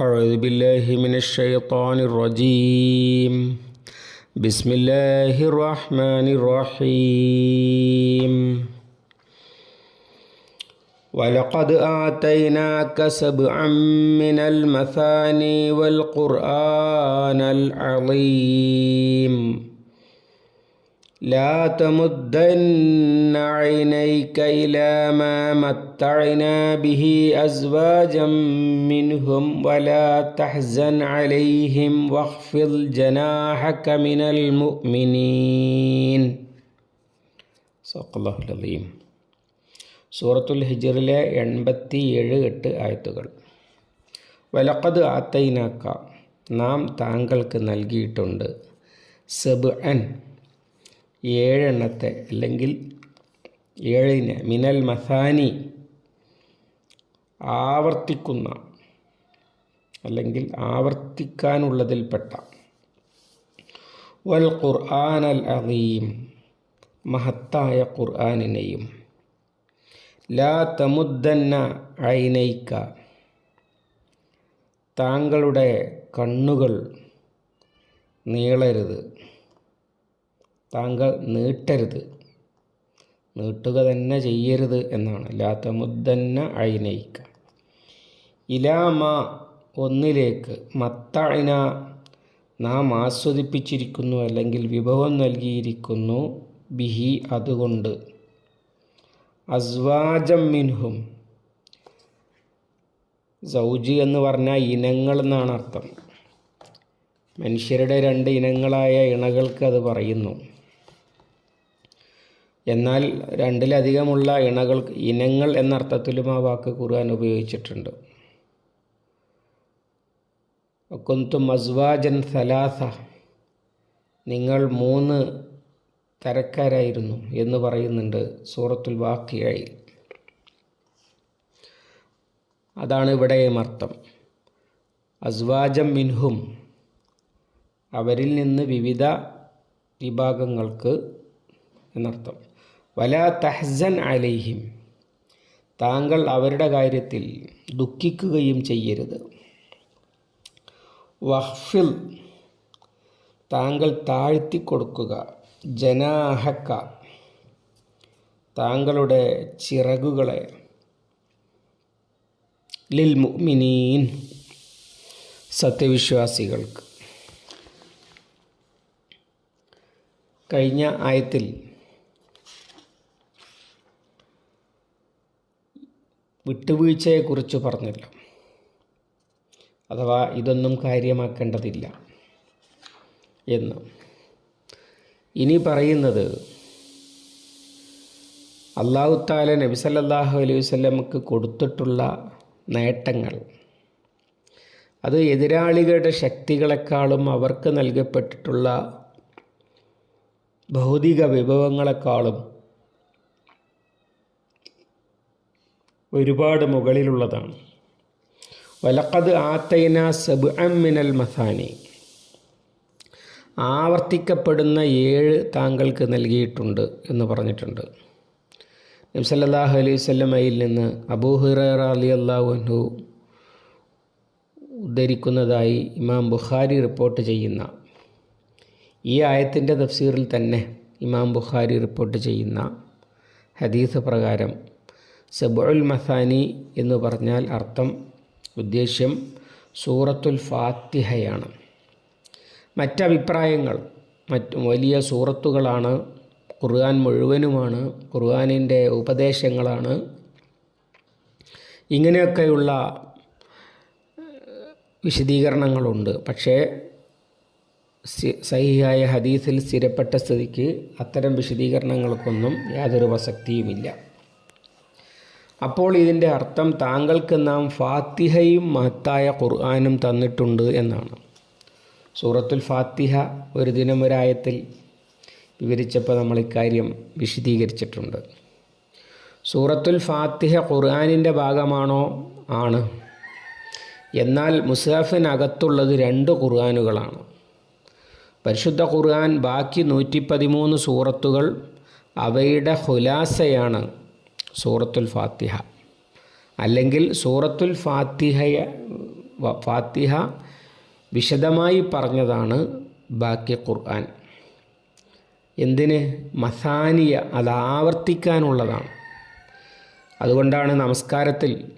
أعوذ بالله من الشيطان الرجيم. بسم الله الرحمن الرحيم. ولقد آتيناك سبعا من المثاني والقرآن العظيم. لا تمدن عينيك إلى ما متعنا به أزواجا منهم ولا تحزن عليهم واخفض جناحك من المؤمنين صدق الله العظيم സൂറത്തുൽ ഹിജറിലെ എൺപത്തി ഏഴ് എട്ട് ആയത്തുകൾ വലക്കത് ആത്തൈനാക്ക നാം താങ്കൾക്ക് നൽകിയിട്ടുണ്ട് സെബ് അൻ ഏഴെണ്ണത്തെ അല്ലെങ്കിൽ ഏഴിന് മിനൽ മസാനി ആവർത്തിക്കുന്ന അല്ലെങ്കിൽ ആവർത്തിക്കാനുള്ളതിൽപ്പെട്ട വൽ ഖുർആൻ അൽ അലീം മഹത്തായ ഖുർആാനിനെയും ലാ തമുദ്ദന്ന ഐനൈക്ക താങ്കളുടെ കണ്ണുകൾ നീളരുത്. താങ്കൾ നീട്ടരുത്. നീട്ടുക തന്നെ ചെയ്യരുത് എന്നാണ്. ലാത്ത മുദ്ദന്ന അയിനയിക്ക ഇലാമ ഒന്നിലേക്ക് മത്തഴിന നാം ആസ്വദിപ്പിച്ചിരിക്കുന്നു അല്ലെങ്കിൽ വിഭവം നൽകിയിരിക്കുന്നു ബിഹി അതുകൊണ്ട്. അസ്വാജം മിൻഹും. സൗജി എന്ന് പറഞ്ഞാൽ ഇനങ്ങൾ എന്നാണ് അർത്ഥം. മനുഷ്യരുടെ രണ്ട് ഇനങ്ങളായ ഇണകൾക്ക് അത് പറയുന്നു. എന്നാൽ രണ്ടിലധികമുള്ള ഇണകൾ ഇനങ്ങൾ എന്ന അർത്ഥത്തിലും ആ വാക്ക് ഖുർആൻ ഉപയോഗിച്ചിട്ടുണ്ട്. കുന്തു മസ്വാജൻ സലാസ. നിങ്ങൾ മൂന്ന് തരക്കാരായിരുന്നു എന്ന് പറയുന്നുണ്ട് സൂറത്തുൽ വാക്കിയായി അതാണ് ഇവിടെയും അർത്ഥം. അസ്വാജം മിൻഹും. അവരിൽ നിന്ന് വിവിധ വിഭാഗങ്ങൾക്ക് എന്നർത്ഥം. വല തഹ്സൻ അലൈഹിം. താങ്കൾ അവരുടെ കാര്യത്തിൽ ദുഃഖിക്കുകയും ചെയ്യരുത്. വഹ്ഫിൽ താങ്കൾ താഴ്ത്തി കൊടുക്കുക ജനാഹക്ക താങ്കളുടെ ചിറകുകളെ. ലിൽ മുഅ്മിനീൻ സത്യവിശ്വാസികൾക്ക്. കഴിഞ്ഞ ആയത്തിൽ വിട്ടുവീഴ്ചയെക്കുറിച്ച് പറഞ്ഞില്ല. അഥവാ ഇതൊന്നും കാര്യമാക്കേണ്ടതില്ല എന്ന്. ഇനി പറയുന്നത് നബി സല്ലല്ലാഹു അലൈഹി വല്ലമക്ക് കൊടുത്തിട്ടുള്ള നേട്ടങ്ങൾ. അത് എതിരാളികളുടെ ശക്തികളെക്കാളും അവർക്ക് നൽകപ്പെട്ടിട്ടുള്ള ഭൗതിക വിഭവങ്ങളെക്കാളും ഒരുപാട് മുകളിലുള്ളതാണ്. വലക്കത് ആത്തൈന സബ് അമ്മിനൽ മസാനി. ആവർത്തിക്കപ്പെടുന്ന ഏഴ് താങ്കൾക്ക് നൽകിയിട്ടുണ്ട് എന്ന് പറഞ്ഞിട്ടുണ്ട്. നബ്സല്ലാഹു അലൈഹി സ്വല്ലമയിൽ നിന്ന് അബൂഹിറ അലി അള്ളാഹുഹു ഉദ്ധരിക്കുന്നതായി ഇമാം ബുഖാരി റിപ്പോർട്ട് ചെയ്യുന്ന ഈ ആയത്തിന്റെ തഫ്സീറിൽ തന്നെ ഇമാം ബുഖാരി റിപ്പോർട്ട് ചെയ്യുന്ന ഹദീസ് പ്രകാരം സബുൽ മഥാനി എന്ന് പറഞ്ഞാൽ അർത്ഥം ഉദ്ദേശ്യം സൂറത്തുൽ ഫാത്തിഹയാണ്. മറ്റഭിപ്രായങ്ങൾ മറ്റ് വലിയ സൂറത്തുകളാണ് ഖുർആൻ മുഴുവനുമാണ് ഖുർആാനിന്റെ ഉപദേശങ്ങളാണ്. ഇങ്ങനെയൊക്കെയുള്ള വിശദീകരണങ്ങളുണ്ട്. പക്ഷേ സഹിയായ ഹദീസിൽ സ്ഥിരപ്പെട്ട സ്ഥിതിക്ക് അത്തരം വിശദീകരണങ്ങൾക്കൊന്നും യാതൊരു പ്രസക്തിയുമില്ല. അപ്പോൾ ഇതിന്റെ അർത്ഥം താങ്കൾക്ക് നാം ഫാത്തിഹയും മഹത്തായ ഖുർആാനും തന്നിട്ടുണ്ട് എന്നാണ്. സൂറത്തുൽ ഫാത്തിഹ ഒരു ദിനം ഒരായത്തിൽ വിവരിച്ചപ്പോൾ നമ്മൾ ഇക്കാര്യം വിശദീകരിച്ചിട്ടുണ്ട്. സൂറത്തുൽ ഫാത്തിഹ ഖുർആാനിന്റെ ഭാഗമാണോ? ആണ്. എന്നാൽ മുസാഫിനകത്തുള്ളത് രണ്ട് ഖുർആാനുകളാണ്. പരിശുദ്ധ ഖുർആൻ ബാക്കി നൂറ്റി പതിമൂന്ന് സൂറത്തുകൾ അവയുടെ ഹുലാസയാണ് സൂറത്തുൽ ഫാത്തിഹ. അല്ലെങ്കിൽ സൂറത്തുൽ ഫാത്തിഹയ ഫാത്തിഹ വിശദമായി പറഞ്ഞതാണ് ബാക്കി ഖുർആൻ. എന്തിന്? മസാനിയ അത് ആവർത്തിക്കാനുള്ളതാണ്. അതുകൊണ്ടാണ് നമസ്കാരത്തിൽ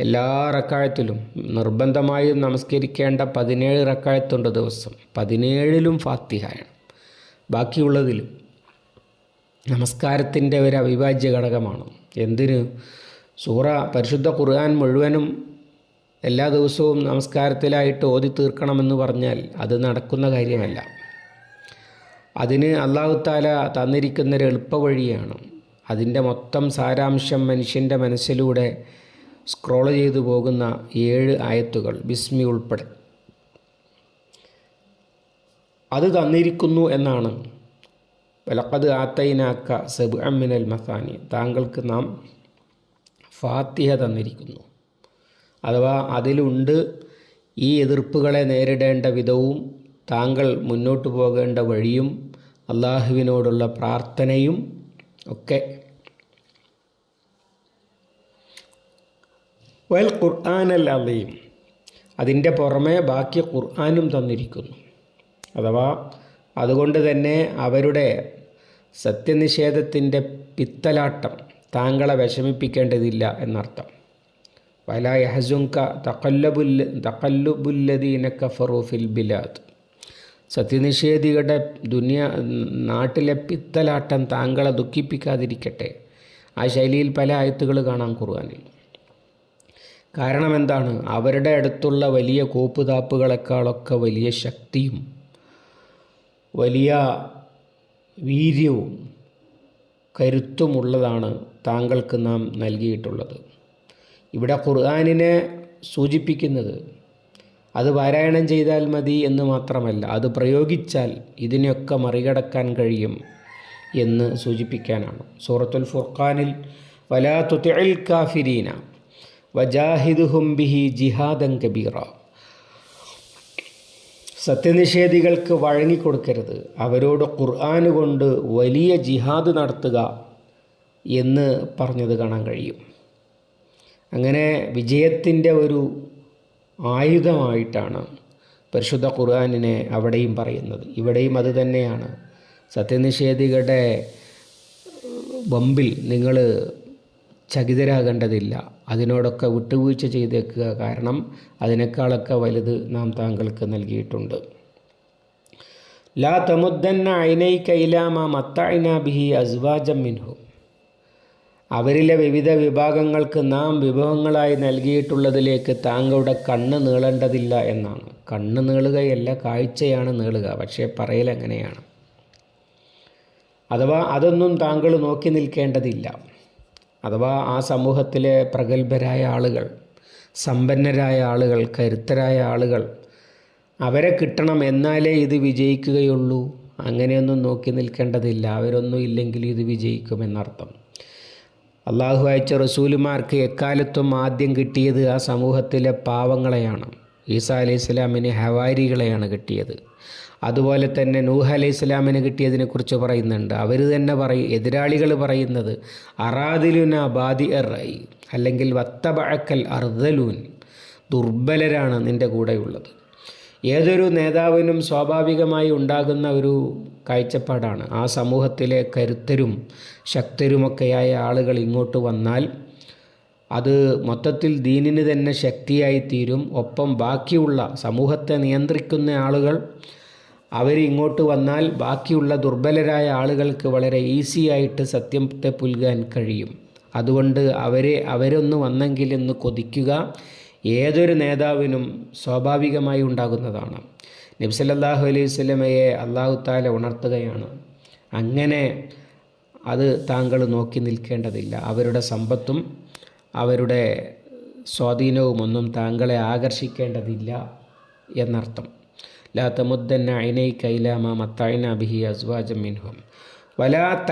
എല്ലാ റക്കായത്തിലും നിർബന്ധമായും നമസ്കരിക്കേണ്ട പതിനേഴ് റക്കായത്തുണ്ട് ദിവസം. പതിനേഴിലും ഫാത്തിഹയാണ്. ബാക്കിയുള്ളതിലും നമസ്കാരത്തിന്റെ ഒരു അവിഭാജ്യ ഘടകമാണ്. എന്തിന്? സൂറ പരിശുദ്ധ ഖുർആൻ മുഴുവനും എല്ലാ ദിവസവും നമസ്കാരത്തിലായിട്ട് ഓതി തീർക്കണമെന്ന് പറഞ്ഞാൽ അത് നടക്കുന്ന കാര്യമല്ല. അതിന് അള്ളാഹു താല തന്നിരിക്കുന്നൊരു എളുപ്പവഴിയാണ്. അതിന്റെ മൊത്തം സാരാംശം മനുഷ്യന്റെ മനസ്സിലൂടെ സ്ക്രോൾ ചെയ്തു പോകുന്ന ഏഴ് ആയത്തുകൾ ബിസ്മി ഉൾപ്പെടെ. അത് തന്നിരിക്കുന്നു എന്നാണ്. വലക്കത് ആത്തൈനാക്ക സബ് അമ്മിനൽ മസാനി. താങ്കൾക്ക് നാം ഫാത്തിഹ തന്നിരിക്കുന്നു. അഥവാ അതിലുണ്ട് ഈ എതിർപ്പുകളെ നേരിടേണ്ട വിധവും താങ്കൾ മുന്നോട്ട് പോകേണ്ട വഴിയും അള്ളാഹുവിനോടുള്ള പ്രാർത്ഥനയും ഒക്കെ. വൽ ഖുർആാനൽ അലീം അതിന്റെ പുറമെ ബാക്കി ഖുർആാനും തന്നിരിക്കുന്നു. അഥവാ അതുകൊണ്ട് തന്നെ അവരുടെ സത്യനിഷേധത്തിന്റെ പിത്തലാട്ടം താങ്കളെ വിഷമിപ്പിക്കേണ്ടതില്ല എന്നർത്ഥം. വല യഹസുങ്ക തക്കല്ലബുല്ല തക്കല്ലുബുല്ലദീന കഫറു ഫിൽ ബിലാദ്. സത്യനിഷേധികളുടെ ദുനിയ നാട്ടിലെ പിത്തലാട്ടം താങ്കളെ ദുഃഖിപ്പിക്കാതിരിക്കട്ടെ. ആ ശൈലിയിൽ പല ആയത്തുകൾ കാണാം ഖുർആനിൽ. കാരണം എന്താണ് അവരുടെ അടുത്തുള്ള വലിയ കോപ്പുതാപ്പുകളെക്കാളൊക്കെ വലിയ ശക്തിയും വലിയ വീര്യവും കരുത്തുമുള്ളതാണ് താങ്കൾക്ക് നാം നൽകിയിട്ടുള്ളത്. ഇവിടെ ഖുർആാനിനെ സൂചിപ്പിക്കുന്നത് അത് പാരായണം ചെയ്താൽ മതി എന്ന് മാത്രമല്ല അത് പ്രയോഗിച്ചാൽ ഇതിനെയൊക്കെ മറികടക്കാൻ കഴിയും എന്ന് സൂചിപ്പിക്കാനാണ്. സൂറത്തുൽ ഫുർഖാനിൽ വലാ തുതിൽ കാഫിരീന വജാഹിദുഹും ബിഹി ജിഹാദൻ കബീറ സത്യനിഷേധികൾക്ക് വഴങ്ങിക്കൊടുക്കരുത്. അവരോട് ഖുർആൻ കൊണ്ട് വലിയ ജിഹാദ് നടത്തുക എന്ന് പറഞ്ഞത് കാണാൻ കഴിയും. അങ്ങനെ വിജയത്തിന്റെ ഒരു ആയുധമായിട്ടാണ് പരിശുദ്ധ ഖുർആാനിനെ അവിടെയും പറയുന്നത്. ഇവിടെയും അത് തന്നെയാണ്. സത്യനിഷേധികളുടെ ബമ്പിൽ നിങ്ങൾ ചകിതരാകേണ്ടതില്ല. അതിനോടൊക്കെ വിട്ടുവീഴ്ച ചെയ്തേക്കുക കാരണം അതിനേക്കാളൊക്കെ വലുത് നാം താങ്കൾക്ക് നൽകിയിട്ടുണ്ട്. ലാ തമുദ്ദന്ന അയിനൈ കൈലാമ മത്തായിന ബിഹി അസ്വാജം മിൻഹു. അവരിലെ വിവിധ വിഭാഗങ്ങൾക്ക് നാം വിഭവങ്ങളായി നൽകിയിട്ടുള്ളതിലേക്ക് താങ്കളുടെ കണ്ണ് നീളേണ്ടതില്ല എന്നാണ്. കണ്ണ് നീളുകയല്ല കാഴ്ചയാണ് നീളുക പക്ഷേ പറയൽ എങ്ങനെയാണ് അഥവാ അതൊന്നും താങ്കൾ നോക്കി നിൽക്കേണ്ടതില്ല. അഥവാ ആ സമൂഹത്തിലെ പ്രഗത്ഭരായ ആളുകൾ സമ്പന്നരായ ആളുകൾ കരുത്തരായ ആളുകൾ അവരെ കിട്ടണം എന്നാലേ ഇത് വിജയിക്കുകയുള്ളൂ. അങ്ങനെയൊന്നും നോക്കി നിൽക്കേണ്ടതില്ല. അവരൊന്നും ഇല്ലെങ്കിൽ ഇത് വിജയിക്കുമെന്നർത്ഥം. അള്ളാഹു അയച്ച റസൂലുമാർക്ക് എക്കാലത്തും ആദ്യം കിട്ടിയത് ആ സമൂഹത്തിലെ പാവങ്ങളെയാണ്. ഈസാ അലൈഹി സ്വലാമിന് ഹവാരികളെയാണ് കിട്ടിയത്. അതുപോലെ തന്നെ നൂഹ് അലൈഹി സ്വലാമിന് കിട്ടിയതിനെക്കുറിച്ച് പറയുന്നുണ്ട്. അവർ തന്നെ പറയും എതിരാളികൾ പറയുന്നത് അറാദിലുന ബാദി എറായി അല്ലെങ്കിൽ വത്തബഴക്കൽ അർദലൂൻ ദുർബലരാണ് നിന്റെ കൂടെയുള്ളത്. ഏതൊരു നേതാവിനും സ്വാഭാവികമായി ഉണ്ടാകുന്ന ഒരു കാഴ്ചപ്പാടാണ്. ആ സമൂഹത്തിലെ കരുത്തരും ശക്തരുമൊക്കെയായ ആളുകൾ ഇങ്ങോട്ട് വന്നാൽ അത് മൊത്തത്തിൽ ദീനിന് തന്നെ ശക്തിയായി തീരും ഒപ്പം ബാക്കിയുള്ള സമൂഹത്തെ നിയന്ത്രിക്കുന്ന ആളുകൾ അവർ ഇങ്ങോട്ട് വന്നാൽ ബാക്കിയുള്ള ദുർബലരായ ആളുകൾക്ക് വളരെ ഈസി ആയിട്ട് സത്യത്തെ പുൽകാൻ കഴിയും. അതുകൊണ്ട് അവരെ അവരൊന്ന് വന്നെങ്കിൽ എന്ന് കൊതിക്കുക ഏതൊരു നേതാവിനും സ്വാഭാവികമായി ഉണ്ടാകുന്നതാണ്. നബ്സലല്ലാഹു അലൈഹി സ്വലമയെ അള്ളാഹു താല ഉണർത്തുകയാണ്. അങ്ങനെ അത് താങ്കൾ നോക്കി നിൽക്കേണ്ടതില്ല. അവരുടെ സമ്പത്തും അവരുടെ സ്വാധീനവും ഒന്നും താങ്കളെ ആകർഷിക്കേണ്ടതില്ല എന്നർത്ഥം. ബിഹി അസ്വാജ വലാ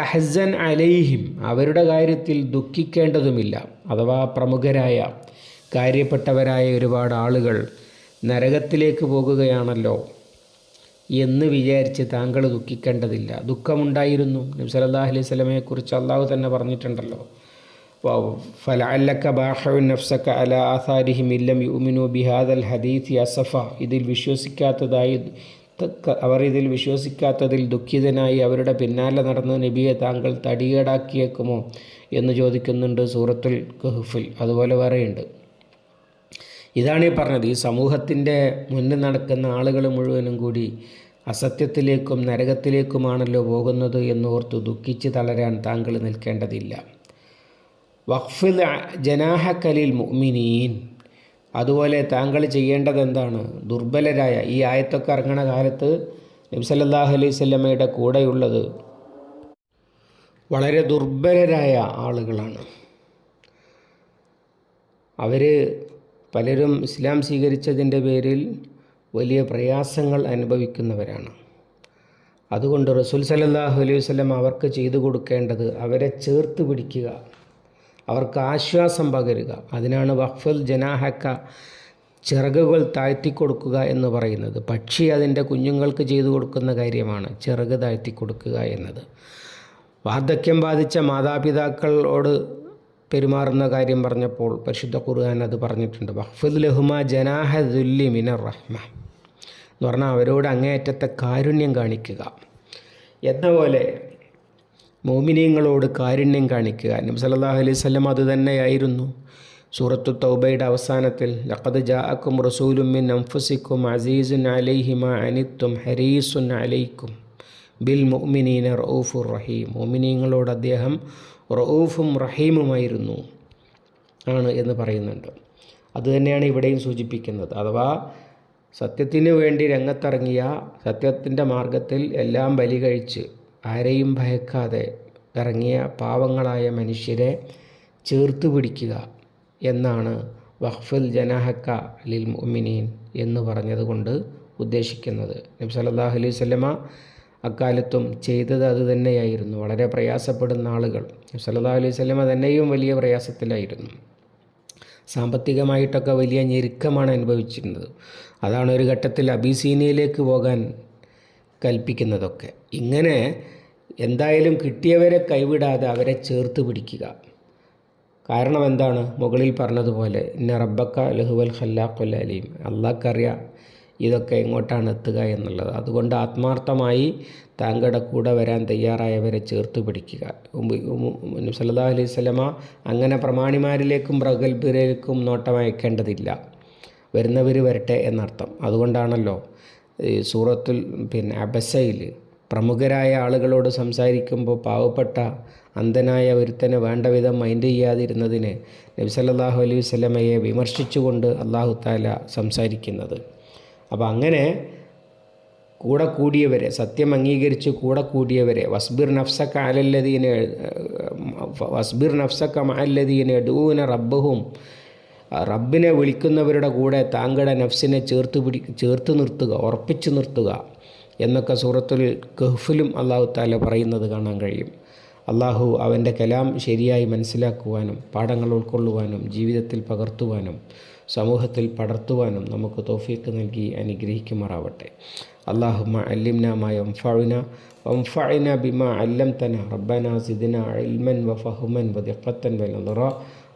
അലൈഹിം അവരുടെ കാര്യത്തിൽ ദുഃഖിക്കേണ്ടതുമില്ല. അഥവാ പ്രമുഖരായ കാര്യപ്പെട്ടവരായ ഒരുപാട് ആളുകൾ നരകത്തിലേക്ക് പോകുകയാണല്ലോ എന്ന് വിചാരിച്ച് താങ്കൾ ദുഃഖിക്കേണ്ടതില്ല. ദുഃഖമുണ്ടായിരുന്നു. നബി സല്ലല്ലാഹു അലൈഹി സ്വലമയെക്കുറിച്ച് അള്ളാഹു തന്നെ പറഞ്ഞിട്ടുണ്ടല്ലോ. ഫലഅല്ലക്ക ബാഹു നഫ്സക്ക അല ആസാരിഹിം ഇല്ലം യുമിനു ബിഹാദൽ ഹദീസ് അസഫ ഇതിൽ വിശ്വസിക്കാത്തതായി അവർ ഇതിൽ വിശ്വസിക്കാത്തതിൽ ദുഃഖിതനായി അവരുടെ പിന്നാലെ നടന്ന് നബിയെ താങ്കൾ തടിയേടാക്കിയേക്കുമോ എന്ന് ചോദിക്കുന്നുണ്ട് സൂറത്തുൽ കഹുഫിൽ. അതുപോലെ വേറെയുണ്ട്. ഇതാണ് ഈ പറഞ്ഞത്. ഈ സമൂഹത്തിന്റെ മുന്നിൽ നടക്കുന്ന ആളുകൾ മുഴുവനും കൂടി അസത്യത്തിലേക്കും നരകത്തിലേക്കുമാണല്ലോ പോകുന്നത് എന്നോർത്ത് ദുഃഖിച്ച് തളരാൻ താങ്കൾ നിൽക്കേണ്ടതില്ല. വഖഫിൽ ജനാഹക്കലിൽ മുഅ്മിനീൻ. അതുപോലെ താങ്കൾ ചെയ്യേണ്ടത് എന്താണ് ദുർബലരായ ഈ ആയത്തൊക്കെ ഇറങ്ങണ കാലത്ത് നബ്സല്ലാഹു അലൈഹി സ്വല്ലമ്മയുടെ കൂടെയുള്ളത് വളരെ ദുർബലരായ ആളുകളാണ്. അവർ പലരും ഇസ്ലാം സ്വീകരിച്ചതിന്റെ പേരിൽ വലിയ പ്രയാസങ്ങൾ അനുഭവിക്കുന്നവരാണ്. അതുകൊണ്ട് റസൂൽ സലല്ലാഹു അലൈഹി വല്ലം അവർക്ക് ചെയ്തു കൊടുക്കേണ്ടത് അവരെ ചേർത്ത് പിടിക്കുക. അവർക്ക് ആശ്വാസം പകരുക. അതിനാണ് വഖഫൽ ജനാഹക്ക ചിറകുകൾ താഴ്ത്തിക്കൊടുക്കുക എന്ന് പറയുന്നത്. പക്ഷി അതിന്റെ കുഞ്ഞുങ്ങൾക്ക് ചെയ്തു കൊടുക്കുന്ന കാര്യമാണ് ചിറക് താഴ്ത്തിക്കൊടുക്കുക എന്നത്. വാർദ്ധക്യം ബാധിച്ച മാതാപിതാക്കളോട് പെരുമാറുന്ന കാര്യം പറഞ്ഞപ്പോൾ പരിശുദ്ധ ഖുർആൻ അത് പറഞ്ഞിട്ടുണ്ട്. വഖഫുദ് ലഹുമ ജനാഹ ദുല്ലി മിനർ റഹ്മ എന്ന് പറഞ്ഞാൽ അവരോട് അങ്ങേയറ്റത്തെ കാരുണ്യം കാണിക്കുക. എന്ന പോലെ മോമിനിയങ്ങളോട് കാരുണ്യം കാണിക്കുക. നബി സല്ലല്ലാഹു അലൈഹി വസല്ലം അത് തന്നെയായിരുന്നു. സൂറത്തു തൗബയുടെ അവസാനത്തിൽ ലഖദ് ജാഅക്കും റസൂലും മിൻ അംഫുസിക്കും അസീസുൻ അലൈഹിമ അനിത്തും ഹരീസുൻ അലൈക്കും ബിൽ മുഅ്മിനീന റഊഫുർ റഹീം. മോമിനിയങ്ങളോട് അദ്ദേഹം റൌഫും റഹീമുമായിരുന്നു ആണ് എന്ന് പറയുന്നുണ്ട്. അതുതന്നെയാണ് ഇവിടെയും സൂചിപ്പിക്കുന്നത്. അഥവാ സത്യത്തിന് വേണ്ടി രംഗത്തിറങ്ങിയ സത്യത്തിന്റെ മാർഗത്തിൽ എല്ലാം ബലി കഴിച്ച് ആരെയും ഭയക്കാതെ ഇറങ്ങിയ പാവങ്ങളായ മനുഷ്യരെ ചേർത്ത് പിടിക്കുക എന്നാണ് വഖഫുൽ ജനാഹക്ക ലിൽ മുഅ്മിനീൻ എന്ന് പറഞ്ഞതുകൊണ്ട് ഉദ്ദേശിക്കുന്നത്. നബി സല്ലല്ലാഹു അലൈഹി വസല്ലമ അക്കാലത്തും ചെയ്തത് അത് തന്നെയായിരുന്നു. വളരെ പ്രയാസപ്പെടുന്ന ആളുകൾ. നബി സല്ലല്ലാഹു അലൈഹി വസല്ലമ തന്നെയും വലിയ പ്രയാസത്തിലായിരുന്നു. സാമ്പത്തികമായിട്ടൊക്കെ വലിയ ഞെരുക്കമാണ് അനുഭവിച്ചിരുന്നത്. അതാണ് ഒരു ഘട്ടത്തിൽ അബിസീനിയയിലേക്ക് പോകാൻ കൽപ്പിക്കുന്നതൊക്കെ. ഇങ്ങനെ എന്തായാലും കിട്ടിയവരെ കൈവിടാതെ അവരെ ചേർത്ത് പിടിക്കുക. കാരണം എന്താണ്? മുകളിൽ പറഞ്ഞതുപോലെ ഇന്ന റബ്ബക്ക ലഹുവൽ ഖല്ലാഖുൽ അലീം. അള്ളാഹ്ക്കറിയാം ഇതൊക്കെ എങ്ങോട്ടാണ് എത്തുക എന്നുള്ളത്. അതുകൊണ്ട് ആത്മാർത്ഥമായി താങ്കളുടെ കൂടെ വരാൻ തയ്യാറായവരെ ചേർത്ത് പിടിക്കുക. സല്ലാ അലൈഹി സ്വലമ അങ്ങനെ പ്രമാണിമാരിലേക്കും പ്രഗത്ഭരിലേക്കും നോട്ടം അയക്കേണ്ടതില്ല. വരുന്നവർ വരട്ടെ എന്നർത്ഥം. അതുകൊണ്ടാണല്ലോ ഈ സൂറത്തിൽ പിന്നെ അബസയിൽ പ്രമുഖരായ ആളുകളോട് സംസാരിക്കുമ്പോൾ പാവപ്പെട്ട അന്ധനായ ഒരുത്തനെ വേണ്ട വിധം മൈൻഡ് ചെയ്യാതിരുന്നതിന് നബി സല്ലല്ലാഹു അലൈഹി വസല്ലമയെ വിമർശിച്ചുകൊണ്ട് അള്ളാഹു താല സംസാരിക്കുന്നത്. അപ്പോൾ അങ്ങനെ കൂടെ കൂടിയവരെ സത്യം അംഗീകരിച്ച് കൂടെ കൂടിയവരെ വസ്ബിർ നഫ്സക്ക അലല്ലദീന വസ്ബിർ നഫ്സക്ക മഅല്ലദീന ഡൂന റബ്ബഹും റബ്ബിനെ വിളിക്കുന്നവരുടെ കൂടെ താങ്കളുടെ നഫ്സിനെ ചേർത്ത് പിടി ചേർത്ത് നിർത്തുക ഉറപ്പിച്ചു നിർത്തുക എന്നൊക്കെ സൂറത്തുൽ കഹ്ഫിലും അള്ളാഹു താല പറയുന്നത് കാണാൻ കഴിയും. അള്ളാഹു അവന്റെ കലാം ശരിയായി മനസ്സിലാക്കുവാനും പാഠങ്ങൾ ഉൾക്കൊള്ളുവാനും ജീവിതത്തിൽ പകർത്തുവാനും സമൂഹത്തിൽ പടർത്തുവാനും നമുക്ക് തോഫീക്ക് നൽകി അനുഗ്രഹിക്കുമാറാവട്ടെ. അള്ളാഹുമ അല്ലിംന ഒംഫാവിന ഒംഫായിന ബിമ അല്ലം തന റബ്ബന സിദിന ഇൽമൻ വഫഹ്മൻ വദിഖത്തൻ വനദറ